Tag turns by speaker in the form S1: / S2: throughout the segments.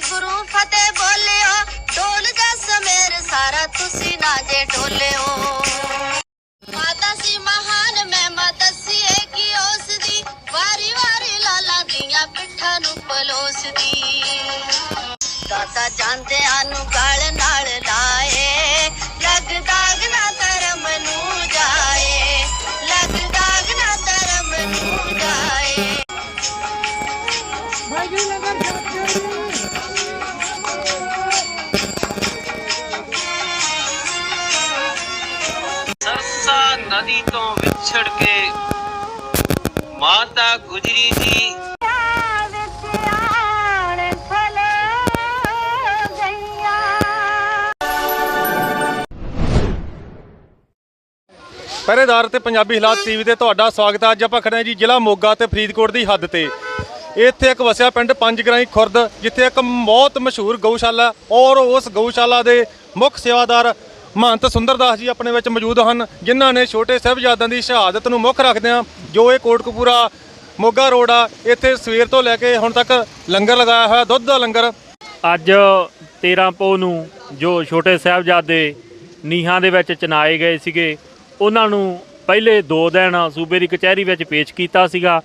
S1: ਗੁਰੂ ਫਤਿਹ ਬੋਲਿਓ, ਢੋਲ ਜਸ ਮੇਰ ਸਾਰਾ ਤੁਸੀਂ ਨਾਜੇ ਢੋਲਿਓ। ਮਾਤਾ ਸੀ ਮਹਾਨ ਮੈਂ ਮਹਿਮਾ ਦੱਸੀਏ ਕਿ ਉਸ ਦੀ ਵਾਰੀ ਵਾਰੀ ਲਾਲਾ ਦੀਆਂ ਪਿੱਠਾਂ ਨੂੰ ਪਲੋਸਦੀ। ਦਾਦਾ ਜਾਂਦੇ ਨੂੰ ਗਲ
S2: ਸਰਸਾ ਨਦੀ ਤੋਂ ਵਿਛੜ ਕੇ ਮਾਤਾ ਗੁਜਰੀ ਜੀ
S3: ਪਹਿਰੇਦਾਰ ਤੇ ਪੰਜਾਬੀ ਹਾਲਾਤ ਟੀਵੀ ਤੇ ਤੁਹਾਡਾ ਸਵਾਗਤ ਹੈ। ਅੱਜ ਆਪਾਂ ਖੜੇ ਹਾਂ ਜੀ ਜ਼ਿਲ੍ਹਾ ਮੋਗਾ ਤੇ ਫਰੀਦਕੋਟ ਦੀ ਹੱਦ ਤੇ। ਇੱਥੇ ਇੱਕ ਵਸਿਆ ਪਿੰਡ ਪੰਜਗਰਾਈ ਖੁਰਦ ਜਿੱਥੇ ਇੱਕ ਬਹੁਤ ਮਸ਼ਹੂਰ ਗਊਸ਼ਾਲਾ ਔਰ ਉਸ ਗਊਸ਼ਾਲਾ ਦੇ ਮੁੱਖ ਸੇਵਾਦਾਰ ਮਹੰਤ ਸੁੰਦਰਦਾਸ ਜੀ ਆਪਣੇ ਵਿੱਚ ਮੌਜੂਦ ਹਨ, ਜਿਨ੍ਹਾਂ ਨੇ ਛੋਟੇ ਸਾਹਿਬਜ਼ਾਦਿਆਂ ਦੀ ਸ਼ਹਾਦਤ ਨੂੰ ਮੁੱਖ ਰੱਖਦਿਆਂ ਜੋ ਇਹ ਕੋਟਕਪੂਰਾ ਮੋਗਾ ਰੋਡ ਆ, ਇੱਥੇ ਸਵੇਰ ਤੋਂ ਲੈ ਕੇ ਹੁਣ ਤੱਕ ਲੰਗਰ ਲਗਾਇਆ ਹੋਇਆ, ਦੁੱਧ ਦਾ ਲੰਗਰ।
S4: ਅੱਜ 13 ਪੋ ਨੂੰ ਜੋ ਛੋਟੇ ਸਾਹਿਬਜ਼ਾਦੇ ਨੀਹਾਂ ਦੇ ਵਿੱਚ ਚਨਾਏ ਗਏ ਸੀਗੇ, ਉਹਨਾਂ ਨੂੰ ਪਹਿਲੇ 2 ਦਿਨ ਸੂਬੇ ਦੀ ਕਚਹਿਰੀ ਵਿੱਚ ਪੇਸ਼ ਕੀਤਾ ਸੀਗਾ।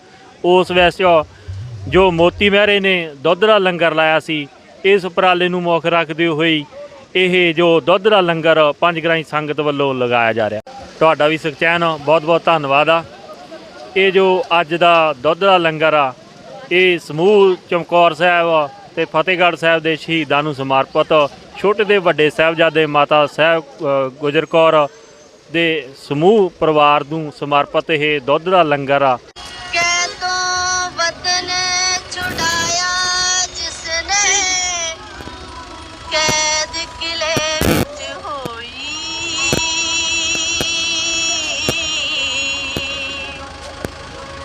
S4: ਉਸ ਵਿੱਚ ਜੋ ਮੋਤੀ ਮਹਿਰੇ ਨੇ ਦੁੱਧ ਦਾ ਲੰਗਰ ਲਾਇਆ ਸੀ, ਇਸ ਉਪਰਾਲੇ ਨੂੰ ਮੁੱਖ ਰੱਖਦੇ ਹੋਏ ਇਹ ਜੋ ਦੁੱਧ ਦਾ ਲੰਗਰ ਪੰਜ ਗ੍ਰਾਈ ਸੰਗਤ ਵੱਲੋਂ ਲਗਾਇਆ ਜਾ ਰਿਹਾ। ਤੁਹਾਡਾ ਵੀ ਸੁਖਚੈਨ ਬਹੁਤ ਬਹੁਤ ਧੰਨਵਾਦ ਆ। ਇਹ ਜੋ ਅੱਜ ਦਾ ਦੁੱਧ ਦਾ ਲੰਗਰ ਆ, ਇਹ ਸਮੂਹ ਚਮਕੌਰ ਸਾਹਿਬ ਤੇ ਫਤਿਹਗੜ੍ਹ ਸਾਹਿਬ ਦੇ ਸ਼ਹੀਦਾਂ ਨੂੰ ਸਮਰਪਿਤ ਛੋਟੇ ਦੇ ਵੱਡੇ ਸਾਹਿਬਜ਼ਾਦੇ ਮਾਤਾ ਸਾਹਿਬ ਗੁਜਰ ਕੌਰ ਦੇ ਸਮੂਹ ਪਰਿਵਾਰ ਨੂੰ ਸਮਰਪਿਤ ਇਹ ਦੁੱਧ ਦਾ ਲੰਗਰ ਆ।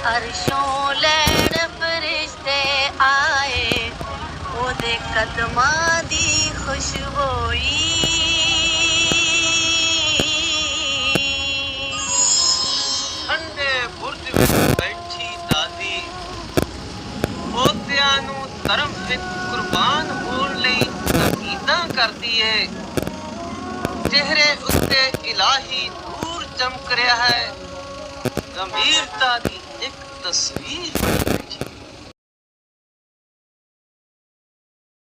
S1: ਅਰਸ਼ੋਂ ਲੈਣ ਫਰਿਸ਼ਤੇ ਆਏ, ਉਹਦੇ ਕਦਮਾਂ ਦੀ ਖੁਸ਼ਬੋਈ।
S2: ਠੰਡੇ ਬੁਰਜ ਵਿੱਚ ਬੈਠੀ ਦਾਦੀ, ਪੋਤਿਆਂ ਨੂੰ ਧਰਮ ਵਿੱਚ ਕੁਰਬਾਨ ਹੋਣ ਲਈ ਤਾਕੀਦਾਂ ਕਰਦੀ ਏ। ਚਿਹਰੇ ਉੱਤੇ ਇਲਾਹੀ ਨੂਰ ਚਮਕ ਰਿਹਾ ਹੈ, ਗੰਭੀਰਤਾ ਦੀ ਇੱਕ ਤਸਵੀਰ ਬਣੀ ਬੈਠੀ